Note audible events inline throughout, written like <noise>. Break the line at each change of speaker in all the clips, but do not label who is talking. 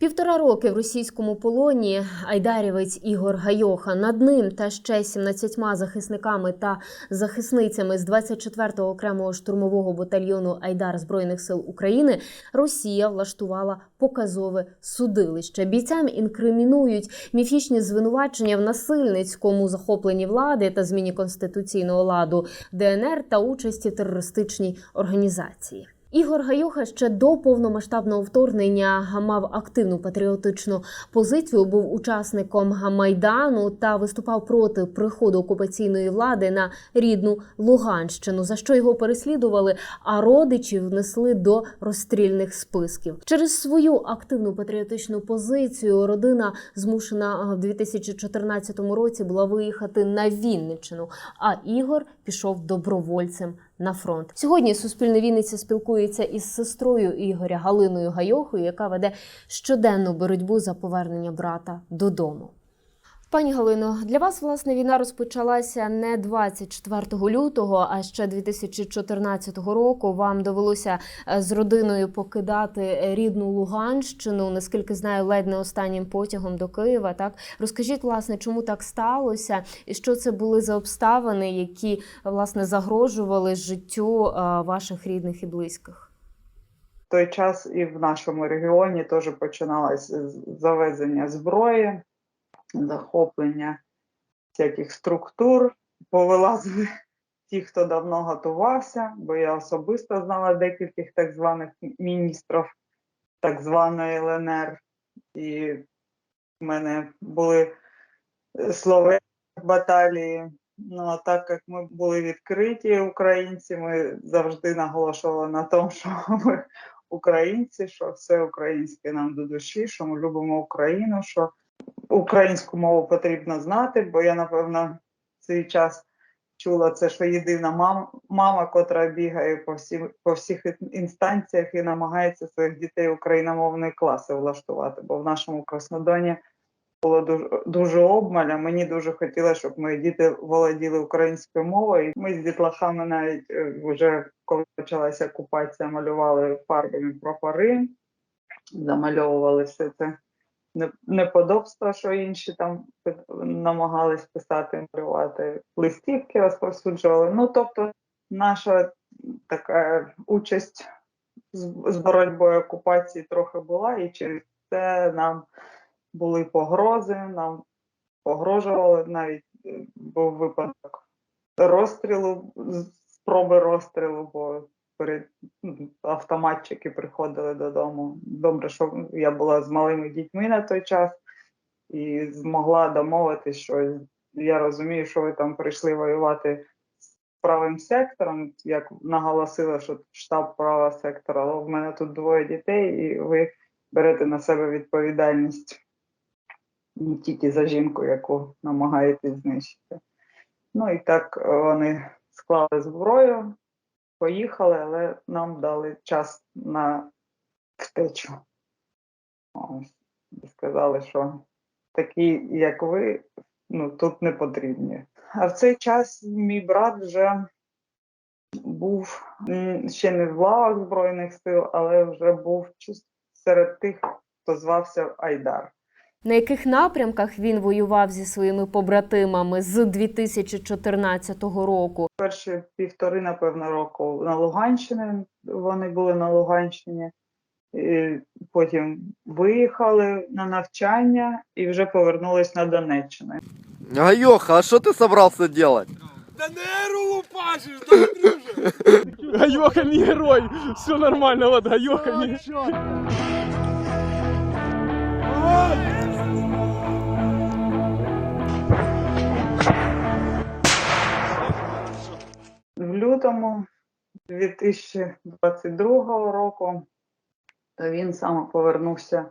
Півтора роки в російському полоні айдарівець Ігор Гайоха. Над ним та ще 17 захисниками та захисницями з 24-го окремого штурмового батальйону Айдар Збройних сил України Росія влаштувала показове судилище. Бійцям інкримінують міфічні звинувачення в насильницькому захопленні влади та зміні конституційного ладу ДНР та участі в терористичній організації. Ігор Гайоха ще до повномасштабного вторгнення мав активну патріотичну позицію, був учасником майдану та виступав проти приходу окупаційної влади на рідну Луганщину, за що його переслідували, а родичі внесли до розстрільних списків. Через свою активну патріотичну позицію родина змушена в 2014 році була виїхати на Вінниччину. А Ігор пішов добровольцем на фронт. Сьогодні Суспільне Вінниця спілкується із сестрою Ігоря Галиною Гайохою, яка веде щоденну боротьбу за повернення брата додому. Пані Галино, для вас власне війна розпочалася не 24 лютого, а ще 2014 року. Вам довелося е, з родиною покидати рідну Луганщину, наскільки знаю, ледь не останнім потягом до Києва. Так розкажіть, власне, чому так сталося, і що це були за обставини, які власне загрожували життю е, ваших рідних і близьких?
Той час і в нашому регіоні теж починалось завезення зброї, захоплення всяких структур, повилазили <laughs> ті, хто давно готувався, бо я особисто знала декількох так званих міністрів так званої ЛНР, і в мене були слови баталії. Ну, а так як ми були відкриті українці, ми завжди наголошували на тому, що <laughs> ми українці, що все українське нам до душі, що ми любимо Україну, що українську мову потрібно знати, бо я, напевно, цей час чула це, що єдина мама, мама котра бігає по, всім, по всіх інстанціях і намагається своїх дітей україномовної класи влаштувати, бо в нашому Краснодоні було дуже, дуже обмаль, а мені дуже хотілося, щоб мої діти володіли українською мовою. Ми з дітлахами навіть е, вже коли почалася окупація, малювали фарбами прапори, замальовували все це неподобства, що інші там намагались писати, малювати, листівки розповсюджували. Ну, тобто, наша така участь з, боротьбою окупації трохи була, і через це нам були погрози, нам погрожували навіть е, був випадок розстрілу, спроби розстрілу, бо автоматчики приходили додому. Добре, що я була з малими дітьми на той час і змогла домовитись, що я розумію, що ви там прийшли воювати з правим сектором, як наголосила, що штаб права сектора, але в мене тут двоє дітей, і ви берете на себе відповідальність не тільки за жінку, яку намагаєтесь знищити. Ну і так е, вони склали зброю, поїхали, але нам дали час на втечу. Ось. Сказали, що такі, як ви, ну, тут не потрібні. А в цей час мій брат вже був ще не в лавах Збройних сил, але вже був серед тих, хто звався Айдар.
На яких напрямках він воював зі своїми побратимами з 2014 року?
перші півтори, напевно, року на Луганщині. Вони були на Луганщині. І потім виїхали на навчання і вже повернулись на Донеччину.
Гайоха, а что ты собрался делать?
Да неру лупашиш, да, друже!
Гайоха не герой, все нормально, вот Гайоха не...
В лютому 2022 року то він саме повернувся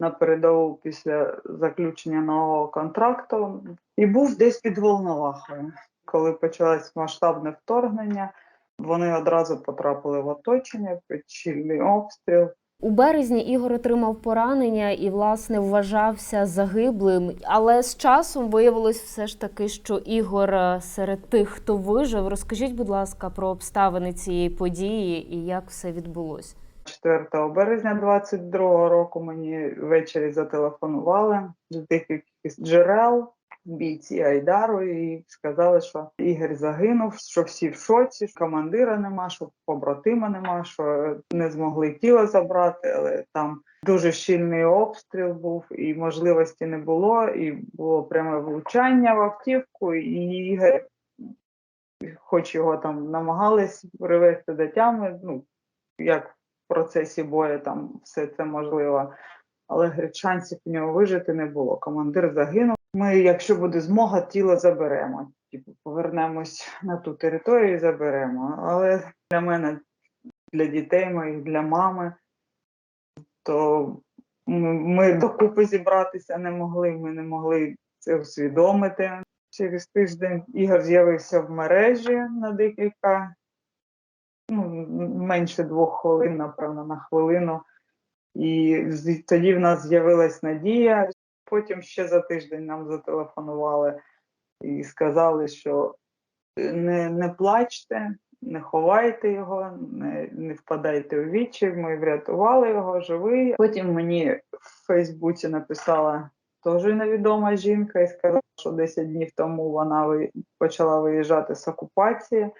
на передову після заключення нового контракту і був десь під Волновахою. Коли почалось масштабне вторгнення, вони одразу потрапили в оточення, під щільний обстріл.
У березні Ігор отримав поранення і, власне, вважався загиблим. Але з часом виявилось все ж таки, що Ігор е, серед тих, хто вижив. Розкажіть, будь ласка, про обставини цієї події і як все відбулося.
4 березня 22 року мені ввечері зателефонували з деяких джерел бійці Айдару і сказали, що Ігор загинув, що всі в шоці, що командира нема, що побратима нема, що не змогли тіло забрати, але там дуже щільний обстріл був, і можливості не було, і було пряме влучання в автівку, і Ігор, хоч його там намагались привести до тями, ну як в процесі бою там все це можливо. Але шансів у нього вижити не було. Командир загинув. Ми, якщо буде змога, тіло заберемо. Типу, повернемось на ту територію і заберемо. Але для мене, для дітей моїх, для мами, то ми, докупи зібратися не могли, ми не могли це усвідомити. Через тиждень Ігор з'явився в мережі на декілька, ну, менше двох хвилин, напевно, на хвилину. І тоді в нас з'явилась надія. Потім ще за тиждень нам зателефонували і сказали, що не, не плачте, не ховайте його, не, не впадайте у вічі. Ми врятували його живий. Потім мені в Фейсбуці написала теж невідома жінка і сказала, що 10 днів тому вона почала виїжджати з окупації.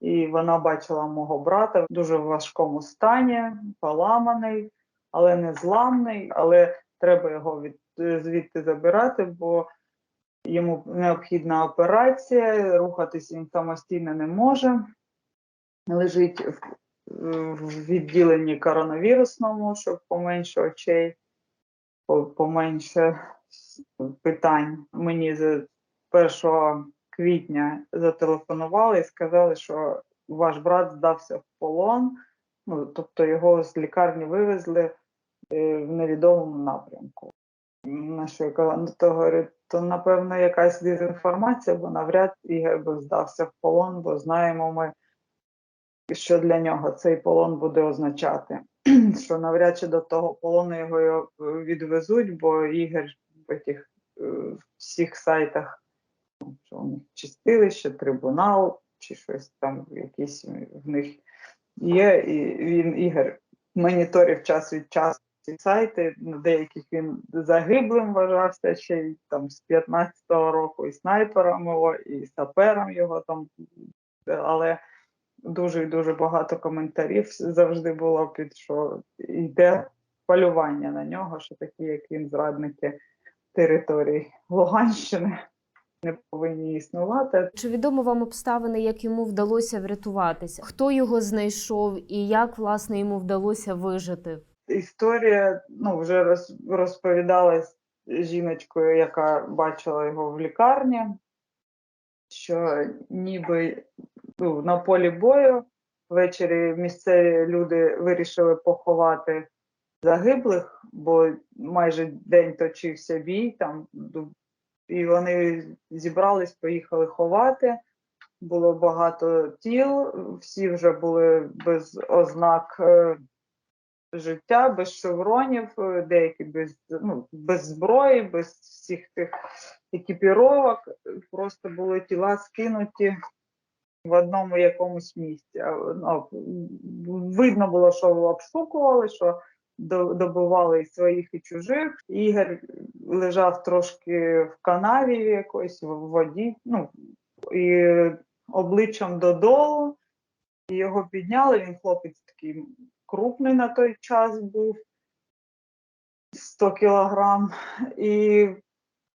І вона бачила мого брата в дуже важкому стані, поламаний, але не зламний. Але треба його від звідти забирати, бо йому необхідна операція, рухатись він самостійно не може. Лежить в, в відділенні коронавірусному, щоб поменше очей, поменше питань. Мені з 1 квітня зателефонували і сказали, що ваш брат здався в полон. Ну, тобто його з лікарні вивезли е, в невідомому напрямку. На що я ну то говорю, то напевно якась дезінформація, бо навряд Ігор би здався в полон, бо знаємо ми, що для нього цей полон буде означати. <clears throat> що навряд чи до того полону його його відвезуть, бо Ігор в тих е, всіх сайтах, ну, що у них чистилище, трибунал чи щось там, якісь в них є, і він Ігор моніторив час від часу ці сайти, на деяких він загиблим вважався ще й там з 15-го року, і снайпером його, і сапером його там, але дуже і дуже багато коментарів завжди було під що йде полювання на нього, що такі, як він, зрадники територій Луганщини не повинні існувати.
Чи відомо вам обставини, як йому вдалося врятуватися? Хто його знайшов і як власне йому вдалося вижити?
Історія ну, вже роз, розповідалась жіночкою, яка бачила його в лікарні, що ніби ну, на полі бою ввечері місцеві люди вирішили поховати загиблих, бо майже день точився бій там, і вони зібрались, поїхали ховати. Було багато тіл, всі вже були без ознак е, життя, без шевронів, е, деякі без, ну, без зброї, без всіх тих екіпіровок. Просто були тіла скинуті в одному якомусь місці. Ну, видно було, що обшукували, що до- добивали і своїх і чужих. Ігор лежав трошки в канаві якоїсь, в воді, ну, і обличчям додолу. І його підняли. Він хлопець такий крупний на той час був 100 кілограм. І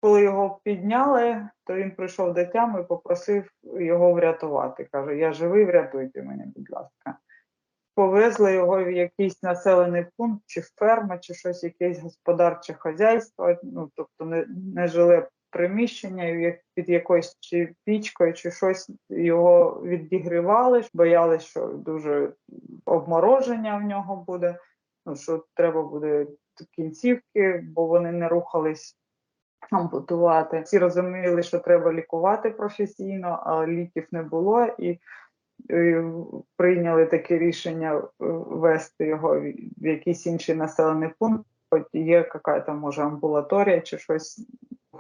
коли його підняли, то він прийшов до тями і попросив його врятувати. Каже: Я живий, врятуйте мене, будь ласка. Повезли його в якийсь населений пункт, чи ферма, чи щось, якесь господарче хазяйство, ну тобто не, не жиле приміщення, під якоюсь чи пічкою, чи щось його відігрівали, боялись, що дуже обмороження в нього буде, ну що треба буде кінцівки, бо вони не рухались ампутувати. Всі розуміли, що треба лікувати професійно, а ліків не було, і прийняли таке рішення е, вести його в в якийсь інший населений пункт. Хоч є якась може амбулаторія чи щось.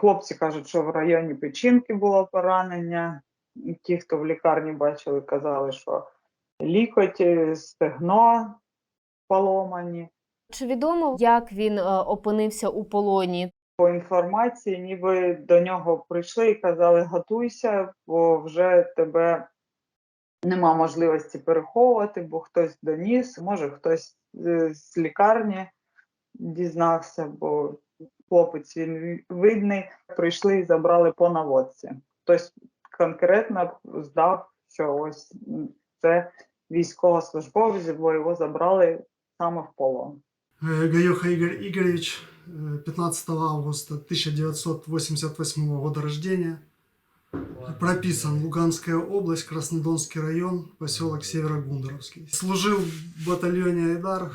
Хлопці кажуть, що в районі печінки було поранення. Ті, хто в лікарні бачили, казали, що лікоть, е, стегно поломані.
Чи відомо, як він е, опинився у полоні?
По інформації, ніби до нього прийшли і казали: готуйся, бо вже тебе нема можливості переховувати, бо хтось доніс, може хтось е, з лікарні дізнався, бо хлопець він ві- видний. Прийшли і забрали по наводці. Хтось конкретно здав, що ось м, це військовослужбовець, бо його забрали саме в полон.
Э, Гаёха Игорь Игоревич, э, 15 августа 1988 года рождения. Прописан Луганская область, Краснодонский район, поселок Северогундеровский. Служил в батальоне Айдар,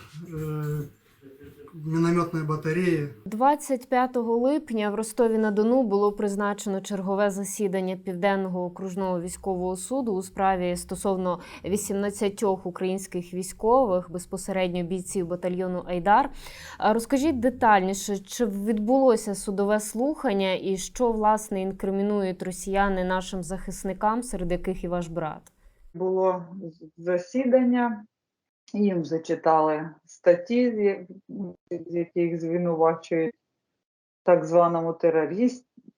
в минометной батарее.
25 липня в Ростові-на-Дону було призначено чергове засідання Південного окружного військового суду у справі стосовно 18 українських військових, безпосередньо бійців батальйону Айдар. Розкажіть детальніше, чи відбулося судове слухання і що власне інкримінують росіяни нашим захисникам, серед яких і ваш брат?
було засідання, їм зачитали статті, з яких звинувачують так званому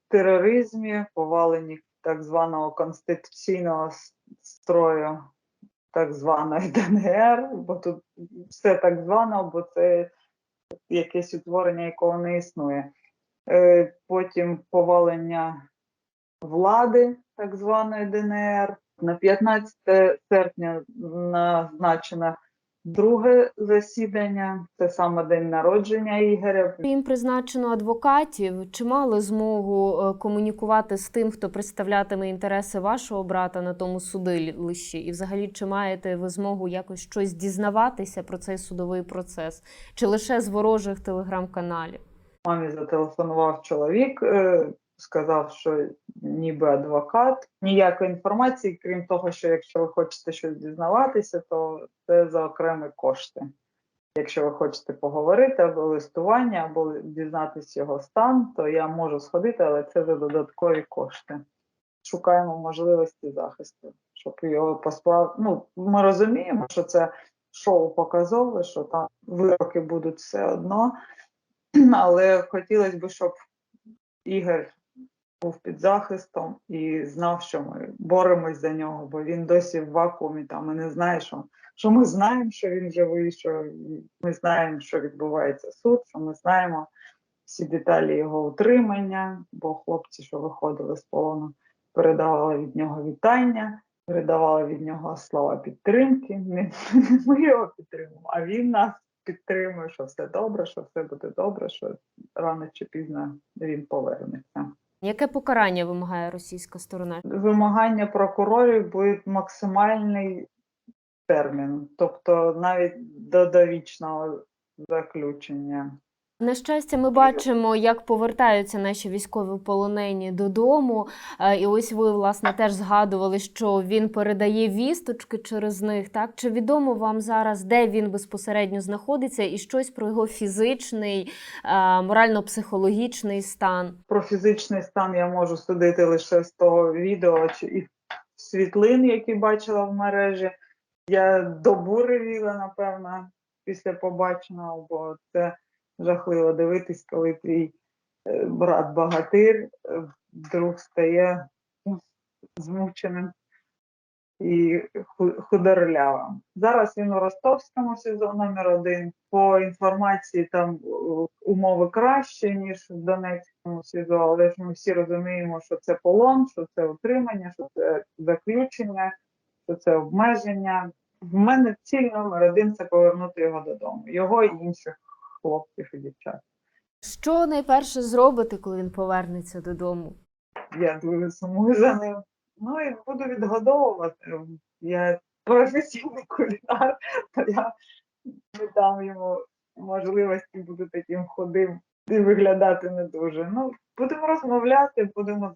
тероризмі, поваленні так званого конституційного строю так званої <laughs> ДНР, бо тут все так звано, бо це якесь утворення, якого не існує. Е, Потім повалення влади так званої ДНР. На 15 серпня назначено друге засідання, це саме день народження Ігоря.
Їм призначено адвокатів. Чи мали змогу е, комунікувати з тим, хто представлятиме інтереси вашого брата на тому судилищі? І взагалі, чи маєте ви змогу якось щось дізнаватися про цей судовий процес, чи лише з ворожих телеграм-каналів?
Мамі зателефонував чоловік, е, сказав, що ніби адвокат. Ніякої інформації, крім того, що якщо ви хочете щось дізнаватися, то це за окремі кошти. Якщо ви хочете поговорити або листування, або дізнатися його стан, то я можу сходити, але це за додаткові кошти. Шукаємо можливості захисту, щоб його посправ... Ну, ми розуміємо, що це шоу показове, що там вироки будуть все одно. <clears throat> Але хотілося б, щоб Ігор був під захистом і знав, що ми боремось за нього, бо він досі в вакуумі там і не знає, що, що ми знаємо, що він живий, що ми знаємо, що відбувається суд, що ми знаємо всі деталі його утримання, бо хлопці, що виходили з полону, передавали від нього вітання, передавали від нього слова підтримки. Не <laughs> ми його підтримуємо, а він нас підтримує, що все добре, що все буде добре, що рано чи пізно він повернеться.
Яке покарання вимагає російська сторона?
Вимагання прокурорів буде максимальний термін, тобто навіть до довічного заключення.
На щастя, ми бачимо, як повертаються наші військові полонені додому. Е, І ось ви, власне, теж згадували, що він передає вісточки через них. Так чи відомо вам зараз, де він безпосередньо знаходиться, і щось про його фізичний, е, морально-психологічний стан?
Про фізичний стан я можу судити лише з того відео чи і світлин, які бачила в мережі. Я добу ревіла, напевно, після побаченого, бо це жахливо дивитись, коли твій е, брат багатир е, вдруг стає ну, змученим і ху- худорлявим. Зараз він у ростовському СІЗО номер один. По інформації там е, умови краще, ніж в Донецькому СІЗО, але ж ми всі розуміємо, що це полон, що це утримання, що це заключення, що це обмеження. В мене ціль номер один це повернути його додому, його і інших хлопців і дівчат.
Що найперше зробите, коли він повернеться додому?
Я дуже сумую за ним. Ну і буду відгодовувати. Я професійний кулінар, <laughs> то я не дам йому можливості бути таким худим і виглядати не дуже. Ну, будемо розмовляти, будемо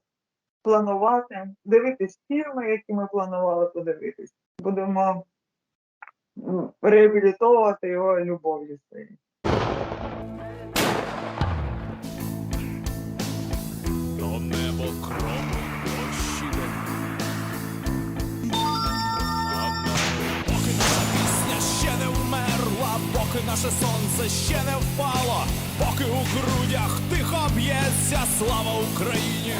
планувати, дивитись фільми, які ми планували подивитись. Будемо реабілітовувати його любов'ю своєю.
наше сонце ще не впало, поки у грудях тихо б'ється слава Україні.